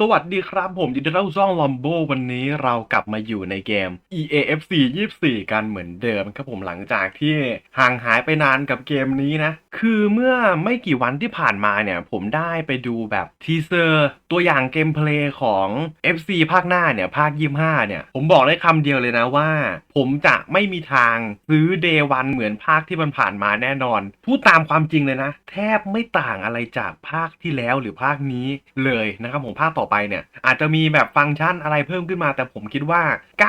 สวัสดีครับผมยินดีต้อนรับสู่องลอมโบวันนี้เรากลับมาอยู่ในเกม EAFC 24 กันเหมือนเดิมครับผมหลังจากที่ห่างหายไปนานกับเกมนี้นะ คือเมื่อไม่กี่วันที่ผ่านมาเนี่ย ผมได้ไปดูแบบทีเซอร์ตัวอย่างเกมเพลย์ของ FC ภาคหน้าเนี่ย ภาค 25 เนี่ย ผมบอกได้คำเดียวเลยนะว่า ผมจะไม่มีทางซื้อ Day 1เหมือนภาคที่มันผ่านมาแน่นอน พูดตามความจริงเลยนะ แทบไม่ต่างอะไรจากภาคที่แล้วหรือภาคนี้เลยนะครับผมภาคต่อไปเนี่ย อาจจะมีแบบฟังก์ชันอะไรเพิ่มขึ้นมา แต่ผมคิดว่า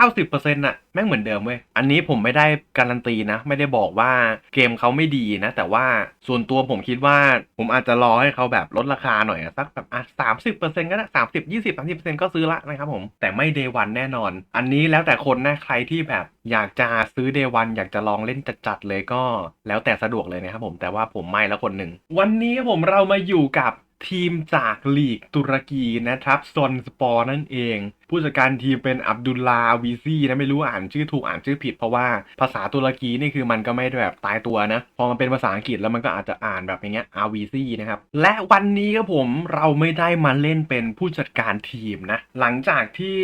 90%น่ะแม่งเหมือนเดิมเว้ย อันนี้ผมไม่ได้การันตีนะ ไม่ได้บอกว่าเกมเขาไม่ดีนะ แต่ว่าส่วนตัวผมคิดว่าผมอาจจะรอให้เขาแบบลดราคาหน่อยสักแบบอะสามสิบเปอร์เซ็นต์ก็ได้สามสิบยี่สิบสามสิบเปอร์เซ็นต์ก็ซื้อละนะครับผม แต่ไม่เดวันแน่นอน อันนี้แล้วแต่คนนะใครที่แบบอยากจะซื้อเดวันอยากจะลองเล่นจัดๆเลยก็ แล้วแต่สะดวกเลยนะครับผมแต่ว่าผมไม่ล้วคนหนึ่งวันนี้ผมเรามาอยู่กับ ทีมจากลีกตุรกีนะครับซอนสปอร์นั่นเอง ผู้จัดการทีมเป็นอับดุลลาอวีซีนะไม่รู้อ่านชื่อถูกอ่านชื่อผิดเพราะว่าภาษาตุรกีนี่คือมันก็ไม่แบบตายตัวนะ พอมันเป็นภาษาอังกฤษแล้วมันก็อาจจะอ่านแบบอย่างเงี้ยอาวีซีนะครับ และวันนี้ครับผมเราไม่ได้มาเล่นเป็นผู้จัดการทีมนะ หลังจากที่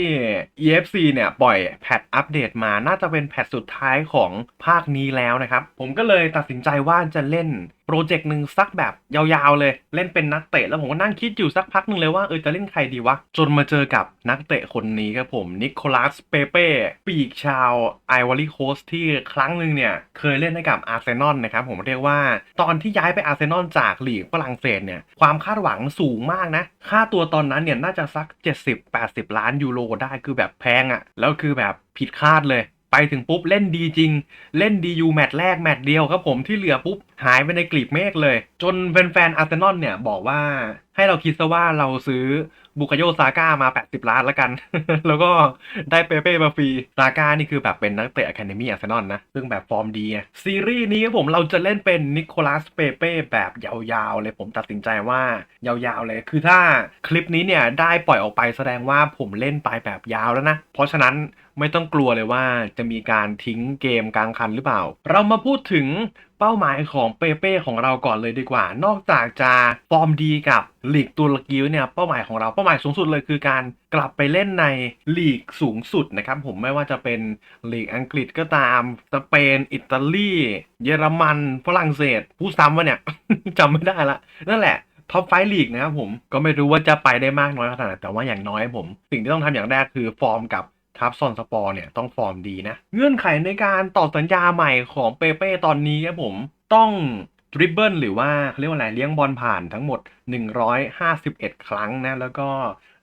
EFC เนี่ย ปล่อยแพทอัปเดตมาน่าจะเป็นแพทสุดท้ายของภาคนี้แล้วนะครับ ผมก็เลยตัดสินใจว่าจะเล่นโปรเจกต์หนึ่งสักแบบยาวๆเลย เล่นเป็นนักเตะแล้วผมก็นั่งคิดอยู่สักพักหนึ่งเลยว่าเออจะเล่นใครดีวะจนมาเจอกับนักเตะคนนี้ครับผมนิโคลัสเปเป้ปีกชาวไอวอรี่โคสที่ครั้งหนึ่งเนี่ย เคยเล่นให้กับอาร์เซนอลนะครับผมเรียกว่าตอนที่ย้ายไปอาร์เซนอลจากลีกฝรั่งเศสเนี่ย ความคาดหวังสูงมากนะ ค่าตัวตอนนั้นเนี่ยน่าจะสัก 70-80 ล้านยูโรได้คือแบบแพงอะ่ะ แล้วคือแบบผิดคาดเลยไปถึงปุ๊บเล่นดีจริง เล่นดียูแมตช์แรกแมตช์เดียวครับผมที่เหลือปุ๊บ หายไปในกลีบเมฆเลย จนแฟนๆอาร์เซนอลเนี่ย บอกว่าให้เราคิดซะว่าเราซื้อบุคโยซาก้ามา 80 ล้านแล้วกัน แล้วก็ได้เปเป้มาฟรี ซาก้านี่คือแบบเป็นนักเตะอะคาเดมี่อาร์เซนอลนะ ซึ่งแบบฟอร์มดีซีรีส์นี้ผมเราจะเล่นเป็นนิโคลัสเปเป้แบบยาวๆ เลยผมตัดสินใจว่ายาวๆเลย คือถ้าคลิปนี้เนี่ยได้ปล่อยออกไปแสดงว่าผมเล่นไปแบบยาวแล้วนะ เพราะฉะนั้นไม่ต้องกลัวเลยว่าจะมีการทิ้งเกมกลางคันหรือเปล่า เรามาพูดถึง เป้าหมายของเปเป้ของเราก่อนเลยดีกว่า นอกจากจะฟอร์มดีกับลีกตุรกีเนี่ยเป้าหมายของเราเป้าหมายสูงสุดเลยคือการกลับไปเล่นในลีกสูงสุดนะครับผมไม่ว่าจะเป็นลีกอังกฤษก็ตามสเปนอิตาลีเยอรมันฝรั่งเศสผู้ซ้ำวะเนี่ยจำไม่ได้ละนั่นแหละท็อปไฟลีกนะครับผมก็ไม่รู้ว่าจะไปได้มากน้อยขนาดไหนแต่ว่าอย่างน้อยผม สิ่งที่ต้องทำอย่างแรกคือฟอร์มกับ ทับซอนสปอร์เนี่ยต้องฟอร์มดีนะ เงื่อนไขในการต่อสัญญาใหม่ของเปเป้ตอนนี้ครับผมต้องดริบเบิลหรือว่าเขาเรียกว่าอะไรเลี้ยงบอลผ่านทั้งหมด 151 ครั้งนะแล้วก็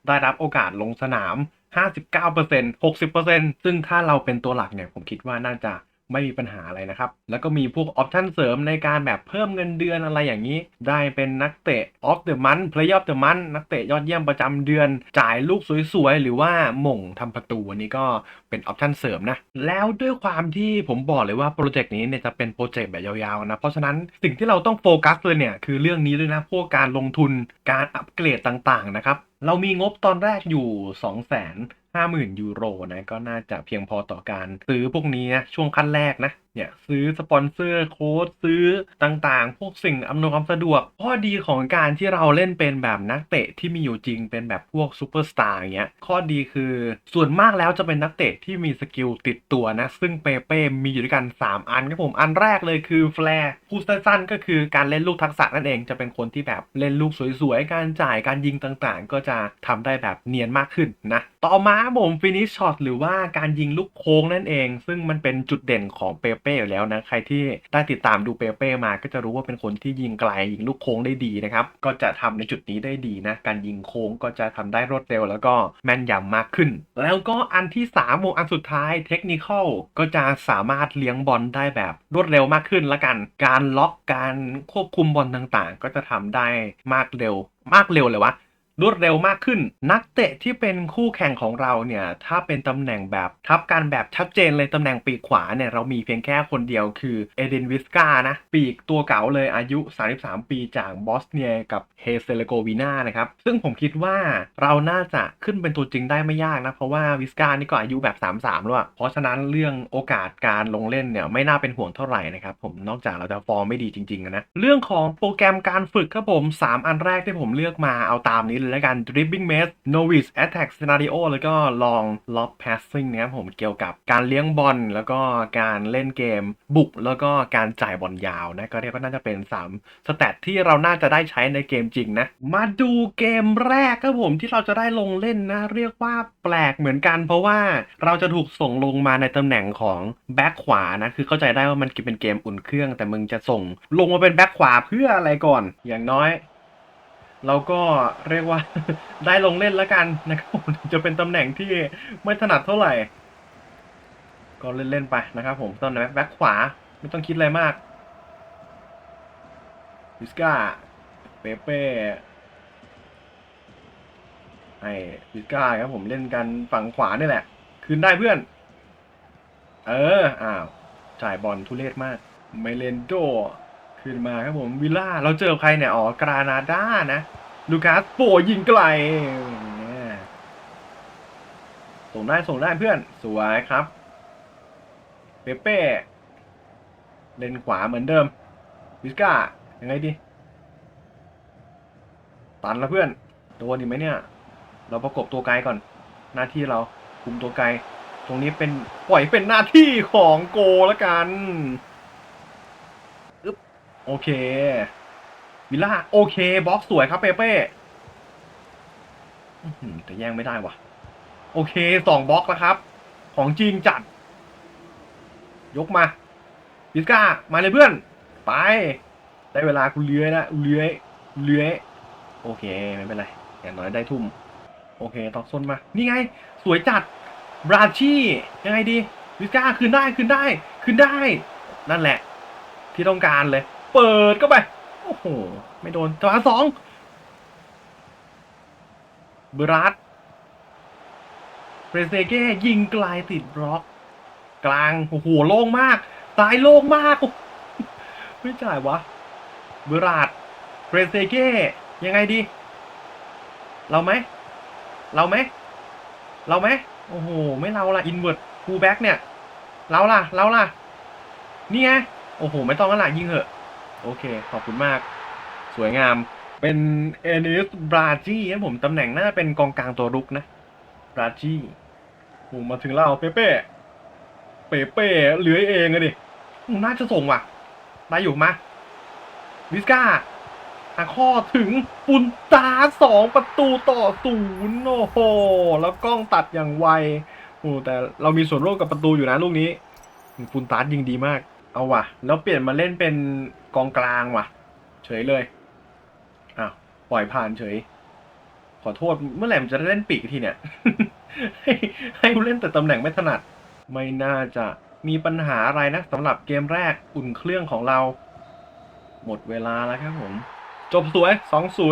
ได้รับโอกาสลงสนาม 59% 60%ซึ่งถ้าเราเป็นตัวหลักเนี่ยผมคิดว่าน่าจะ ไม่มีปัญหาอะไรนะครับ แล้วก็มีพวกออปชั่นเสริมในการแบบเพิ่มเงินเดือนอะไรอย่างนี้ ได้เป็นนักเตะออฟเดอะมันเพลย์ออฟเดอะมันนักเตะยอดเยี่ยมประจำเดือน จ่ายลูกสวยๆ หรือว่าหม่งทำประตูอันนี้ก็เป็นออปชั่นเสริมนะ แล้วด้วยความที่ผมบอกเลยว่าโปรเจกต์นี้เนี่ยจะเป็นโปรเจกต์แบบยาวๆนะ เพราะฉะนั้นสิ่งที่เราต้องโฟกัสเลยเนี่ยคือเรื่องนี้ด้วยนะพวกการลงทุนการอัปเกรดต่างๆนะครับเรามีงบตอนแรกอยู่ 2 0 0 0 0 50,000 ยูโรนะก็น่าจะเพียงพอต่อการซื้อพวกนี้นะช่วงขั้นแรกนะเนี่ยซื้อสปอนเซอร์โค้ดซื้อต่างๆ พวกสิ่งอำนวยความสะดวกข้อดีของการที่เราเล่นเป็นแบบนักเตะที่มีอยู่จริงเป็นแบบพวกซูเปอร์สตาร์เงี้ยข้อดีคือส่วนมากแล้วจะเป็นนักเตะที่มีสกิลติดตัวนะ ซึ่งเปเป้มีอยู่ด้วยกัน 3 อันครับผมอันแรกเลยคือแฟร์พูดสั้นๆก็คือการเล่นลูกทักษะนั่นเองจะเป็นคนที่แบบเล่นลูกสวยๆ การจ่ายการยิงต่างๆ ก็จะทำได้แบบเนียนมากขึ้นนะต่อมาผมฟินิชช็อตหรือว่าการยิงลูกโค้งนั่นเอง ซึ่งมันเป็นจุดเด่นของเปเป้อยู่แล้วนะ ใครที่ได้ติดตามดูเปเป้มาก็จะรู้ว่าเป็นคนที่ยิงไกลยิงลูกโค้งได้ดีนะครับ ก็จะทำในจุดนี้ได้ดีนะ การยิงโค้งก็จะทำได้รวดเร็ว แล้วก็แม่นยำมากขึ้น แล้วก็อันที่3วงอันสุดท้ายเทคนิคอลก็จะสามารถเลี้ยงบอลได้แบบรวดเร็วมากขึ้นละกัน การล็อกการควบคุมบอลต่างๆ ก็จะทำได้มากเร็ว มากเร็วเลยวะ รวดเร็วมากขึ้น นักเตะที่เป็นคู่แข่งของเราเนี่ย ถ้าเป็นตำแหน่งแบบทับกันแบบชัดเจนเลยตำแหน่งปีกขวาเนี่ย เรามีเพียงแค่คนเดียวคือเอเดนวิสกานะ ปีกตัวเก่าเลยอายุ 33 ปีจากบอสเนียกับเฮเซเลโกวีนานะครับ ซึ่งผมคิดว่าเราน่าจะขึ้นเป็นตัวจริงได้ไม่ยากนะ เพราะว่าวิสกานี่ก็อายุแบบ 33 แล้วอะเพราะฉะนั้นเรื่องโอกาสการลงเล่นเนี่ยไม่น่าเป็นห่วงเท่าไหร่นะครับผมนอกจากเราจะฟอร์มไม่ดีจริงๆนะเรื่องของโปรแกรมการฝึกครับผม 3 อันแรกที่ผมเลือกมาเอาตามนี้เลยเละกัน dribbling mess novice attack scenario แล้วก็ long lob passing นะครับผมเกี่ยวกับการเลี้ยงบอลแล้วก็การเล่นเกมบุกแล้วก็การจ่ายบอลยาวนะก็เรียกว่าน่าจะเป็น 3 สแตทที่เราน่าจะได้ใช้ในเกมจริงนะ มาดูเกมแรกครับผมที่เราจะได้ลงเล่นนะ เรียกว่าแปลกเหมือนกัน เพราะว่าเราจะถูกส่งลงมาในตำแหน่งของแบ็คขวานะคือเข้าใจได้ว่ามันเป็นเกมอุ่นเครื่อง แต่มึงจะส่งลงมาเป็นแบ็คขวาเพื่ออะไรก่อน อย่างน้อย เราก็เรียกว่า ได้ลงเล่นแล้วกันนะครับผมจะเป็นตำแหน่งที่ไม่ถนัดเท่าไหร่ ก็เล่นๆไปนะครับผมตอนแบ็คขวาไม่ต้องคิดอะไรมากวิสกาเปเป้ไอ้วิสกาครับผมเล่นกันฝั่งขวานี่แหละ คืนได้เพื่อน เออ อ้าว จ่ายบอลทุเรศมาก ไมเลนโด ขึ้นมาครับผมวิลล่าเราเจอใครเนี่ยอ๋อกรานาดานะลูคัสโปยิงไกลเนี่ยส่งได้ส่งได้เพื่อนสวยครับเปเป้เล่นขวาเหมือนเดิมวิสก้ายังไงดีตันแล้วเพื่อนโดนอีกไหมเนี่ย เราประกบตัวไกลก่อน หน้าที่เราคุมตัวไกล ตรงนี้เป็นปล่อยเป็นหน้าที่ของโกแล้วกัน โอเค วิลล่าโอเคบล็อกสวยครับเปเป้แต่แย่งไม่ได้วะโอเคสองบล็อกแล้วครับ ของจริงจัด ยกมาวิสก้า มาเลยเพื่อน ไป ได้เวลากูเลื้อยนะเลื้อยเลื้อย โอเค ไม่เป็นไร อย่างน้อยได้ทุ่ม โอเคตอกส้นมา นี่ไง สวยจัด บราชี่ ยังไงดี วิสก้า คืนได้ คืนได้ คืนได้ นั่นแหละ ที่ต้องการเลย เปิดก็ไป โอ้โห ไม่โดนจังหวะสองบรัสเปรเซเก้ยิงไกลติดบล็อก กลางโอ้โหโล่งมากซ้ายโล่งมากไม่จ่ายวะเบราดเปรเซเก้ยังไงดี เราไหม เราไหม เราไหม โอ้โห ไม่เราล่ะอินเวอร์ตฟูลแบ็กเนี่ย เราล่ะ เราล่ะ นี่ไง โอ้โห ไม่ต้องแล้วล่ะ ยิงเหอะ โอเค ขอบคุณมาก สวยงาม เป็นเอนิสบราจีนะผมตำแหน่งน่าจะเป็นกองกลางตัวรุกนะบราจีโอ้มาถึงเราเปเป้ เปเป้เหลือเองอะดิ น่าจะส่งว่ะ ได้อยู่มาวิสกาหาข้อถึงปุนตาสองประตูต่อศูนย์โอ้โห แล้วกล้องตัดอย่างไวโอ้แต่เรามีส่วนร่วมกับประตูอยู่นะลูกนี้ปุนตายิงดีมาก เอาว่ะ แล้วเปลี่ยนมาเล่นเป็นกองกลางว่ะ เฉยเลยอ้าวปล่อยผ่านเฉย ขอโทษเมื่อไหร่มันจะได้เล่นปีกทีเนี่ย ให้ให้เล่นแต่ตำแหน่งไม่ถนัด ไม่น่าจะมีปัญหาอะไรนะสำหรับเกมแรกอุ่นเครื่องของเรา หมดเวลาแล้วครับผม จบสวย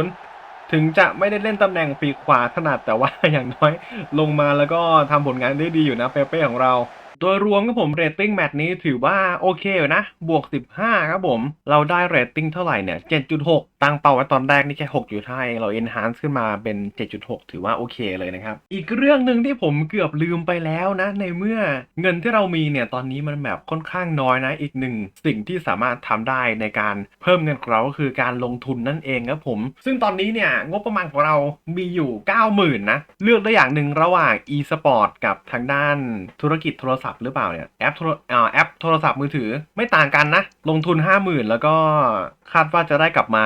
2-0 ถึงจะไม่ได้เล่นตำแหน่งปีกขวาถนัดแต่ว่าอย่างน้อย ลงมาแล้วก็ทำผลงานได้ดีอยู่นะเปเป้ของเรา โดยรวมครับผมเรตติ้งแมตช์นี้ถือว่าโอเคอยู่นะ บวก 15 ครับผม เราได้เรตติ้งเท่าไหร่เนี่ย 7.6 ตั้งเป้าไว้ตอนแรกนี่แค่ 6.5เองเรา enhance ขึ้นมาเป็น 7.6 ถือว่าโอเคเลยนะครับ อีกเรื่องหนึ่งที่ผมเกือบลืมไปแล้วนะ ในเมื่อเงินที่เรามีเนี่ย ตอนนี้มันแบบค่อนข้างน้อยนะ อีกหนึ่งสิ่งที่สามารถทำได้ในการเพิ่มเงินของเราก็คือการลงทุนนั่นเองครับผม ซึ่งตอนนี้เนี่ยงบประมาณของเรามีอยู่ 90,000นะเลือกได้อย่างหนึ่งระหว่าง e-sport กับทางด้านธุรกิจโทรศัพท์หรือเปล่าเนี่ยแอปโทรอ่าแอปโทรศัพท์มือถือไม่ต่างกันนะ ลงทุน 50,000 แล้วก็คาดว่าจะได้กลับมา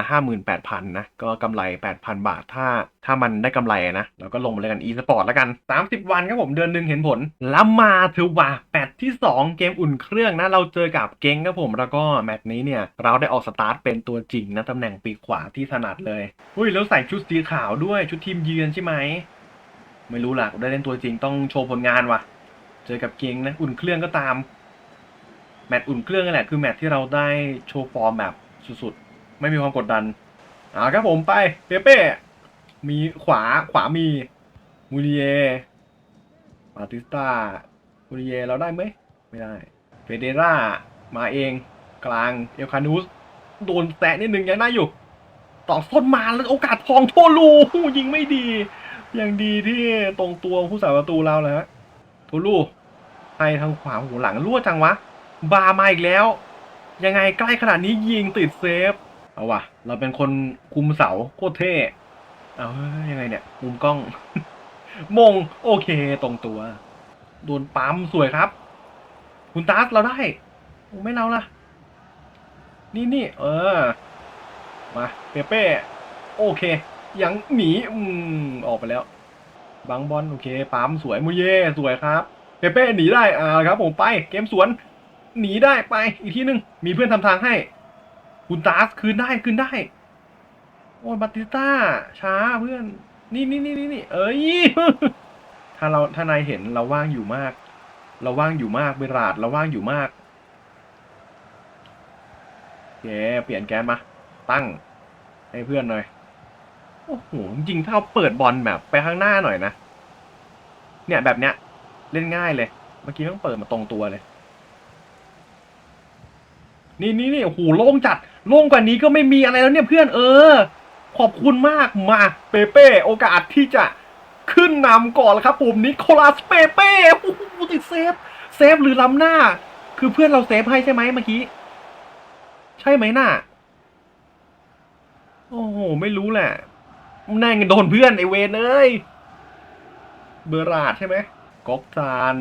58,000 นะ ก็กำไร 8,000 บาทถ้า ถ้ามันได้กำไรนะแล้วก็ลงมาเลยกัน e-sport แล้วกัน 30 วันครับผมเดือนหนึ่งเห็นผล แล้วมาถือว่าแมตช์ที่ 2 เกมอุ่นเครื่องนะ เราเจอกับเก้งครับผมแล้วก็แมตช์นี้เนี่ย เราได้ออกสตาร์ทเป็นตัวจริงนะตำแหน่งปีกขวาที่ถนัดเลยอุ้ยแล้วใส่ชุดสีขาวด้วยชุดทีมเยือนใช่ไหมไม่รู้ล่ะได้เล่นตัวจริงต้องโชว์ผลงานว่ะ เจอกับเกงนะอุ่นเครื่องก็ตาม แมตช์อุ่นเครื่องนั่นแหละคือแมตช์ที่เราได้โชว์ฟอร์มแบบสุดๆ ไม่มีความกดดันอ่าครับผมไปเปเป้มีขวาขวามีมูริเยมาติสตามูริเยเราได้ไหมไม่ได้เฟเดรามาเองกลางเอลคานูสโดนแตะนิดนึงยังได้อยู่ต่อส้นมาแล้วโอกาสทองโทลูยิงไม่ดี ยังดีที่ตรงตัวผู้สาประตูเราแหละฮะ ทลูให้ทางขวาหูหลังรั่วจังวะ บามาอีกแล้ว ยังไงใกล้ขนาดนี้ยิงติดเซฟ เอาวะเราเป็นคนคุมเสาโคตรเท่ เอายังไงเนี่ยมุมกล้อง มงโอเคตรงตัว โดนปั๊มสวยครับ คุณตาสเราได้ ไม่เราล่ะ นี่นี่เออ มาเปเป้ โอเค ยังหนี อืม ออกไปแล้ว บังบอลโอเคปั๊มสวยมุเย่สวยครับเปเป้หนีได้อ่าครับผมไปเกมสวน หนีได้ไปอีกทีหนึ่งมีเพื่อนทำทางให้คุณตาสคืนได้คืนได้ โอ้ยบัตติสต้า ช้าเพื่อน นี่นี่นี่นี่นี่เอ้ยถ้าเราถ้านายเห็นเราว่างอยู่มาก เราว่างอยู่มากเบราดเราว่างอยู่มากโอเคเปลี่ยนแกนมา ตั้งให้เพื่อนหน่อย โอ้โหจริงถ้าเราเปิดบอลแบบไปข้างหน้าหน่อยนะ เนี่ยแบบเนี้ย เล่นง่ายเลย เมื่อกี้ต้องเปิดมาตรงตัวเลย นี่นี่นี่โอ้โหโล่งจัดโล่งกว่านี้ก็ไม่มีอะไรแล้วเนี่ยเพื่อนเออ ขอบคุณมากมาเปเป้โอกาสที่จะขึ้นนำก่อนแล้วครับผมนิโคลัสเปเป้โอ้โหติดเซฟเซฟหรือล้ำหน้า คือเพื่อนเราเซฟให้ใช่ไหมเมื่อกี้ ใช่ไหมน่ะ โอ้โห ไม่รู้แหละ น่งโดนเพื่อนไอเวนเอ้ย เบอร์ราดใช่ไหมก๊อกซาน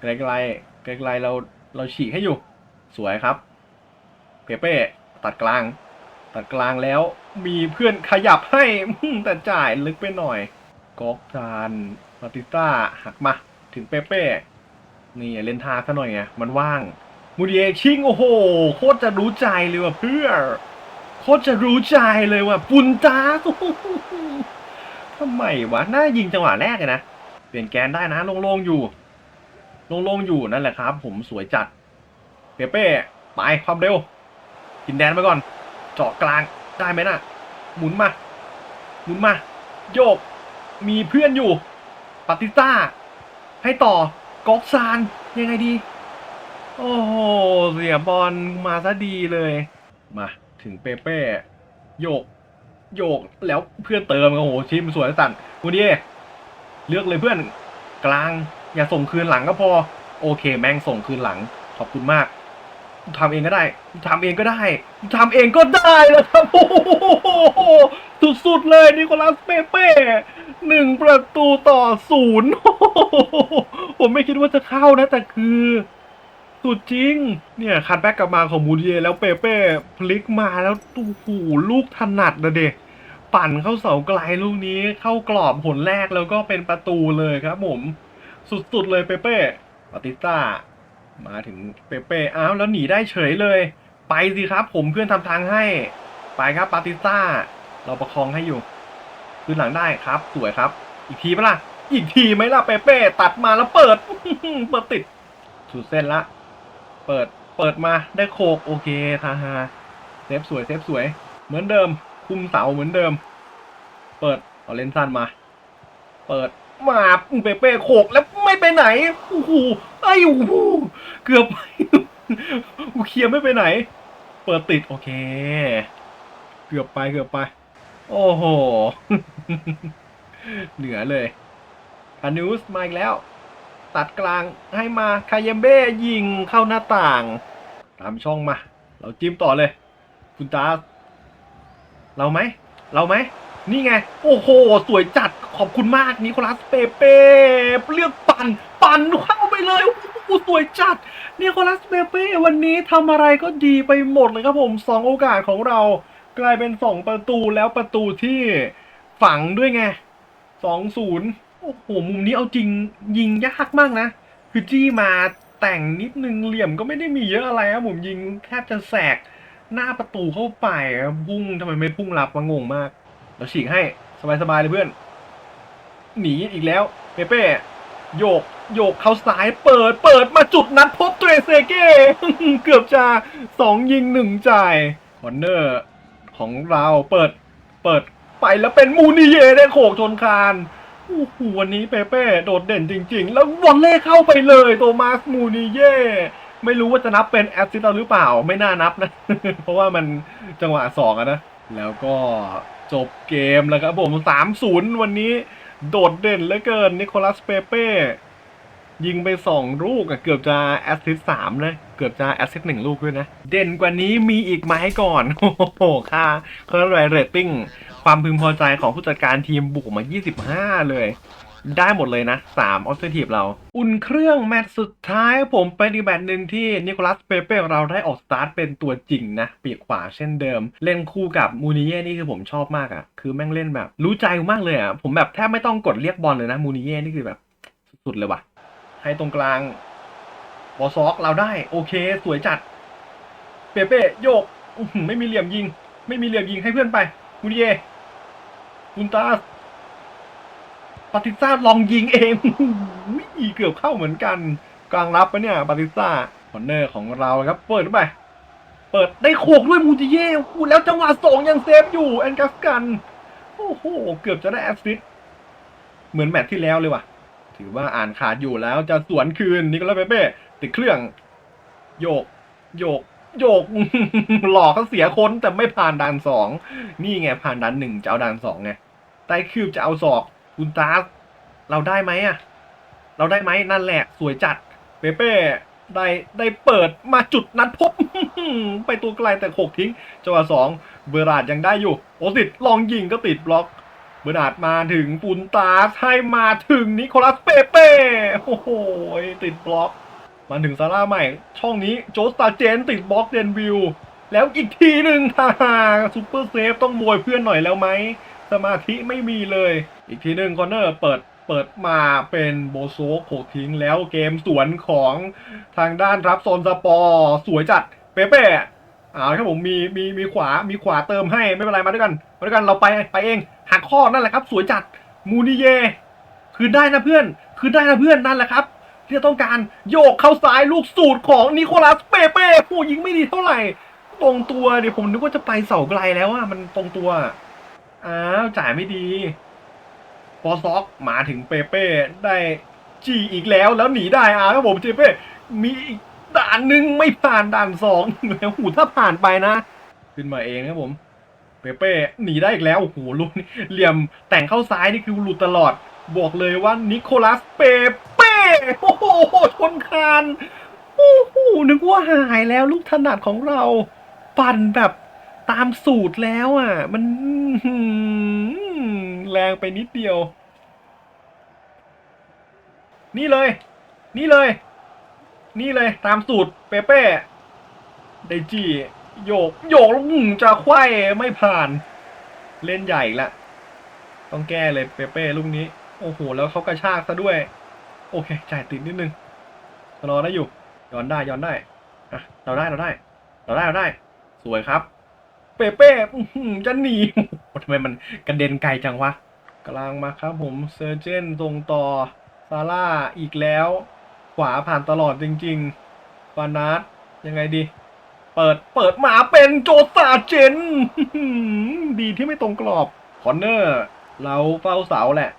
ไกลๆไกลๆเราเราฉีกให้อยู่ สวยครับ เปเป้ตัดกลาง ตัดกลางแล้วมีเพื่อนขยับให้แต่จ่ายลึกไปหน่อยก๊อกซานมาติต้าหักมา ถึงเปเป้ นี่เล่นท่าซะหน่อยไงมันว่าง มูดีเอชิง โอ้โห โคตรจะรู้ใจเลยว่ะเพื่อน คตรจะรู้ใจเลยว่ะปุนจ้าทำไมวะน่ายิงจังหวะแรกเลยนะ เปลี่ยนแกนได้นะโล่งๆอยู่โล่งๆอยู่นั่นแหละครับ ผมสวยจัดเปเป้ไปความเร็ว กินแดนไปก่อน เจาะกลางได้ไหมน่ะ หมุนมาหมุนมา โยก มีเพื่อนอยู่ปาติต้า ให้ต่อกอกซานยังไงดี โอ้โห เสียบอลมาซะดีเลย มา ถึงเปเป้โยก โยกแล้วเพื่อนเติมโอ้โหชิมสวยสั่นกูดีเลือกเลยเพื่อนกลาง อย่าส่งคืนหลังก็พอ โอเค แม่งส่งคืนหลัง ขอบคุณมากทำเองก็ได้ทำเองก็ได้ทำเองก็ได้แล้วครับโอ้โหสุดๆเลยนิโคลัสเปเป้หนึ่งประตูต่อศูนย์ผมไม่คิดว่าจะเข้านะแต่คือ สุดจริง เนี่ยคัดแบ็กกลับมาของมูเดียแล้วเปเป้พลิกมาแล้วตูหูลูกถนัดนะเด็กปั่นเข้าเสาไกลลูกนี้เข้ากรอบผลแรกแล้วก็เป็นประตูเลยครับผม สุดๆเลยเปเป้ปาติสต้า มาถึงเปเป้อ้าวแล้วหนีได้เฉยเลย ไปสิครับ ผมเพื่อนทำทางให้ ไปครับปาติสต้า เราประคองให้อยู่คืนหลังได้ครับ สวยครับ อีกทีปะล่ะอีกทีไหมล่ะเปเป้ตัดมาแล้วเปิด เปิดติดสุดเส้นละ เปิด เปิดมาได้โคกโอเคทาฮาเซฟสวยเซฟสวย เหมือนเดิม คุมเสาเหมือนเดิม เปิดเอาเลนสั้นมา เปิดมาเปเป้โขกแล้วไม่ไปไหนโอ้โหไอ้โอ้โหเกือบไปกูเคียไม่ไปไหน เปิดติดโอเค เกือบไปเกือบไป โอ้โห เหนือเลยคานูสมาอีกแล้ว ตัดกลางให้มาคาเยมเบ้ยิงเข้าหน้าต่าง ตามช่องมา เราจิ้มต่อเลย คุณตา เราไหม เราไหม นี่ไง โอ้โห สวยจัดขอบคุณมากนิโคลัสเปเป้เลือกปั่น ปั่นเข้าไปเลยโอ้โหสวยจัดนิโคลัสเปเป้วันนี้ทำอะไรก็ดีไปหมดเลยครับผมสองโอกาสของเรา กลายเป็นสองประตูแล้วประตูที่ฝังด้วยไงสองศูนย์ อ้โห มุมนี้เอาจริงยิงยากมากนะ คือจี้มาแต่งนิดนึงเหลี่ยมก็ไม่ได้มีเยอะอะไรครับผมยิงแทบจะแสกหน้าประตูเข้าไปพุ่งทำไมไม่พุ่งรับวะงงมากเราฉีกให้สบายๆเลยเพื่อน หนีอีกแล้วเปเป้โยกโยกเขาซ้ายเปิดเปิดมาจุดนัดพบเตรเซเก้เกือบจะสองยิงหนึ่งจ่ายคอนเนอร์ของเราเปิดเปิดไปแล้วเป็นมูนิเยได้โขกชนคาน โอ้โหวันนี้เปเป้โดดเด่นจริง ๆ แล้ววอลเล่เข้าไปเลยโตมาสมูนิเย่ไม่รู้ว่าจะนับเป็นแอสซิสต์หรือเปล่าไม่น่านับนะ เพราะว่ามันจังหวะสองนะ แล้วก็จบเกมแล้วครับผม3-0วันนี้โดดเด่นเหลือเกินนิโคลัสเปเป้ยิงไปสองลูกอะเกือบจะแอสซิสต์สามเลยเกือบจะแอสซิสต์หนึ่งลูกด้วยนะ เด่นกว่านี้มีอีกไหมก่อน โอ้โห ค่าค่าไรเรตติ้ง ความพึงพอใจของผู้จัดการทีมบุกมา 25 เลย ได้หมดเลยนะ3ออสเตรทีฟเรา อุ่นเครื่องแมตช์สุดท้ายผมเป็นอีกแมตช์หนึ่งที่นิโคลัสเปเป้ของเราได้ออกสตาร์ทเป็นตัวจริงนะ ปีกขวาเช่นเดิม เล่นคู่กับมูนิเย่นี่คือผมชอบมากอะ่ะ คือแม่งเล่นแบบ รู้ใจมากเลยอะ่ะ ผมแบบแทบไม่ต้องกดเรียกบอลเลยนะมูนิเย่นี่คือแบบสุดๆเลยว่ะ ให้ตรงกลางบอซอกเราได้โอเค สวยจัด เปเป้โยกอื้อหือไม่มีเหลี่ยมยิง ไม่มีเหลี่ยมยิงให้เพื่อนไปมูนิเย่ อุนตาสปาติสต้าลองยิงเองอุ๊ยเกือบเข้าเหมือนกัน กลางรับปะเนี่ยปาติสต้าคอนเนอร์ของเราครับ เปิดเข้าไป เปิดได้โขกด้วยมูจิเย่โอ้โหแล้วจังหวะสองยังเซฟอยู่แอนกัสกัน โอ้โห เกือบจะได้แอสซิสเหมือนแมตช์ที่แล้วเลยว่ะ ถือว่าอ่านขาดอยู่แล้วจะสวนคืนนิโคลัสเปเป้ติดเครื่อง โยก โยก โยก หลอกเขาเสียคนแต่ไม่ผ่านด่านสอง นี่ไงผ่านด่านหนึ่งจะเอาด่านสองไง ไตคืบจะเอาศอกคุณตาสเราได้ไหมอะเราได้ไหมนั่นแหละสวยจัด เปเป้ได้ได้เปิดมาจุดนัดพบ ไปตัวไกลแต่โขกทิ้งจังหวะสองเบอร์ราดยังได้อยู่ โอสิตลองยิงก็ติดบล็อกเบอร์นาดมาถึงปุนตาให้มาถึงนิโคลัสเปเป้โอ้โหติดบล็อก มาถึงซาร่าใหม่ ช่องนี้โจสตาเจนติดบล็อกเดนวิว แล้วอีกทีหนึ่งฮ่าฮ่าซูเปอร์เซฟต้องโวยเพื่อนหน่อยแล้วไหม สมาธิไม่มีเลย อีกทีหนึ่งคอนเนอร์เปิดเปิดมาเป็นโบโซโขกทิ้งแล้วเกมสวนของทางด้านรับโซนสปอร์สวยจัดเปเป้อ่าครับผมมีมีมีขวามีขวาเติมให้ไม่เป็นไรมาด้วยกันมาด้วยกันเราไปไปเองหักข้อนั่นแหละครับ สวยจัดมูนิเย คือได้นะเพื่อน คือได้นะเพื่อนนั่นแหละครับที่ต้องการโยกเข้าซ้ายลูกสูตรของนิโคลัสเปเป้ผู้ยิงไม่ดีเท่าไหร่ ตรงตัวเดี๋ยวผมนึกว่าจะไปเสาไกลแล้วอะมันตรงตัว อ้าวจ่ายไม่ดีปอซ็อกมาถึงเปเป้ได้จีอีกแล้วแล้วหนีได้อะครับผมเจเป้มีอีกด่านหนึ่งไม่ผ่านด่านสองแล้วหูถ้าผ่านไปนะ ขึ้นมาเองครับผม เปเป้หนีได้อีกแล้วโอ้โหลูกนี่เหลี่ยมแต่งเข้าซ้ายนี่คือหลุดตลอด บอกเลยว่านิโคลัสเปเป้โอ้โหชนคานโอ้โหนึกว่าหายแล้วลูกถนัดของเรา ปั่นแบบ ตามสูตรแล้วอะ มันแรงไปนิดเดียว นี่เลย นี่เลย นี่เลยตามสูตรเปเป้ไดจีโยก โยกล้วอื้อจะไขว้ไม่ผ่าน เล่นใหญ่ละ ต้องแก้เลยเปเป้ลูกนี้ โอ้โห แล้วเขากระชากซะด้วย โอเค จ่ายติดนิดนึงรอได้อยู่ย้อนได้ย้อนได้อะเราได้เราได้ เราได้เราได้ สวยครับ เปเป้จะหนีทำไมมันกระเด็นไกลจังวะ กลังมาครับผมเซอร์เจนตรงต่อ ซาร่าอีกแล้ว ขวาผ่านตลอดจริงๆฟานาสยังไงดี เปิดเปิดมาเป็นโจซาเจน ดีที่ไม่ตรงกรอบ คอนเนอร์ เราเฝ้าเสาแหละ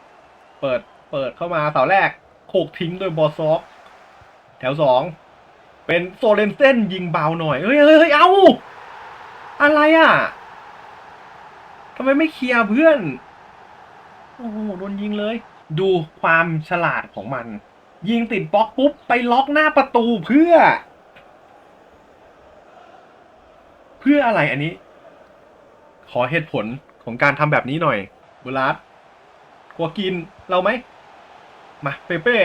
เปิดเปิดเข้ามาเสาแรก โขกทิ้งโดยบอสซอกแถวสองเป็นโซเลนเซนยิงเบาหน่อย เฮ้ยเฮ้ยเฮ้ยเอา อะไรอะทำไมไม่เคลียร์เพื่อน โอ้โหโดนยิงเลย ดูความฉลาดของมัน ยิงติดบล็อกปุ๊บ ไปล็อกหน้าประตูเพื่อ เพื่ออะไรอันนี้ ขอเหตุผลของการทำแบบนี้หน่อยบุรัสกลัวกินเราไหม มา เปเป้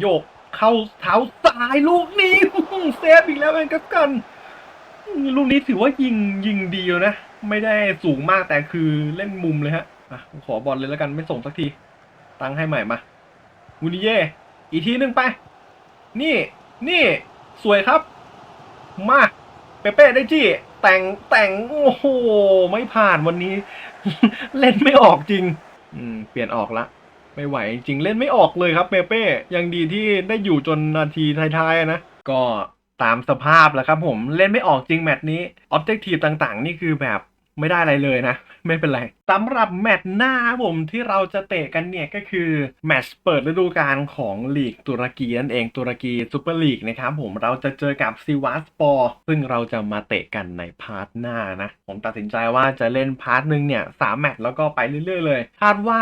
โยกเข้าเท้าซ้ายลูกนี้เซฟอีกแล้วเองกัสกัน ลูกนี้ถือว่ายิงยิงดีแล้วนะ ไม่ได้สูงมากแต่คือเล่นมุมเลยฮะอะขอบอลเลยแล้วกันไม่ส่งสักที ตั้งให้ใหม่มามูนิเย่อีกทีหนึ่งไป นี่นี่สวยครับ มาเปเป้ได้จี้แต่งแต่งโอ้โหไม่ผ่านวันนี้ เล่นไม่ออกจริง อืม เปลี่ยนออกละไม่ไหวจริงเล่นไม่ออกเลยครับเปเป้ยังดีที่ได้อยู่จนนาทีท้ายๆนะก็ ตามสภาพแล้วครับผมเล่นไม่ออกจริงแมตช์นี้ออบเจกตีฟต่างๆ นี่คือแบบไม่ได้อะไรเลยนะ ไม่เป็นไรสำหรับแมตช์หน้าผมที่เราจะเตะกันเนี่ยก็คือแมตช์เปิดฤดูกาลของลีกตุรกีนั่นเองตุรกีซูเปอร์ลีกนะครับผมเราจะเจอกับซิวาสปอร์ซึ่งเราจะมาเตะกันในพาร์ทหน้านะ ผมตัดสินใจว่าจะเล่นพาร์ทหนึ่งเนี่ยสามแมตช์แล้วก็ไปเรื่อยๆเลยคาดว่า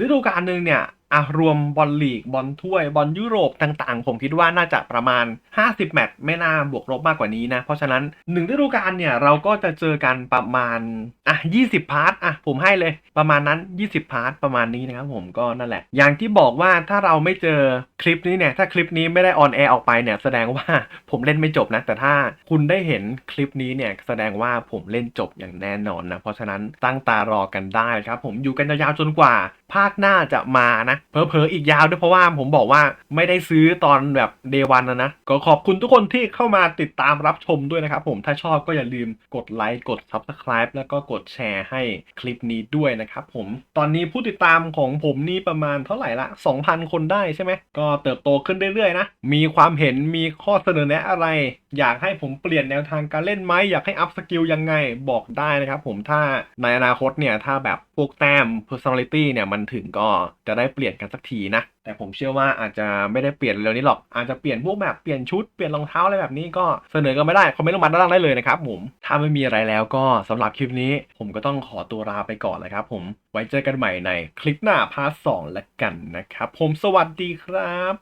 ฤดูกาลหนึ่งเนี่ย อะรวมบอลลีกบอลถ้วยบอลยุโรปต่างๆ ผมคิดว่าน่าจะประมาณ 50 แมตช์ไม่น่าบวกลบมากกว่านี้นะ เพราะฉะนั้นหนึ่งฤดูกาลเนี่ยเราก็จะเจอกันประมาณอะ20 พาร์ทอะผมให้เลยประมาณนั้น 20 พาร์ทประมาณนี้นะครับผมก็นั่นแหละ อย่างที่บอกว่าถ้าเราไม่เจอคลิปนี้เนี่ยถ้าคลิปนี้ไม่ได้ออนแอร์ออกไปเนี่ยแสดงว่าผมเล่นไม่จบนะ แต่ถ้าคุณได้เห็นคลิปนี้เนี่ยแสดงว่าผมเล่นจบอย่างแน่นอนนะเพราะฉะนั้นตั้งตารอกันได้ครับผมอยู่กันยาวๆจนกว่า ภาคหน้าจะมานะเพอเพอๆอีกยาวด้วยเพราะว่าผมบอกว่าไม่ได้ซื้อตอนแบบเดวันนะนะก็ขอบคุณทุกคนที่เข้ามาติดตามรับชมด้วยนะครับผมถ้าชอบก็อย่าลืมกดไลค์กด Subscribe แล้วก็กดแชร์ให้คลิปนี้ด้วยนะครับผมตอนนี้ผู้ติดตามของผมนี่ประมาณเท่าไหร่ละ 2,000 คนได้ใช่ไหมก็เติบโตขึ้นเรื่อยๆนะมีความเห็นมีข้อเสนอแนะอะไร อยากให้ผมเปลี่ยนแนวทางการเล่นไหมอยากให้อัพสกิลยังไงบอกได้นะครับผมถ้าในอนาคตเนี่ย ถ้าแบบพวกแต้ม personality เนี่ย มันถึงก็จะได้เปลี่ยนกันสักทีนะ แต่ผมเชื่อว่าอาจจะไม่ได้เปลี่ยนเร็วนี้หรอก อาจจะเปลี่ยนพวกแบบเปลี่ยนชุดเปลี่ยนรองเท้าอะไรแบบนี้ก็เสนอกันไม่ได้ คอมเมนต์ลงมาด้านล่างได้เลยนะครับผมถ้าไม่มีอะไรแล้วก็สำหรับคลิปนี้ ผมก็ต้องขอตัวลาไปก่อนเลยครับผมไว้เจอกันใหม่ในคลิปหน้าพาร์ทสองละกันนะครับผมสวัสดีครับ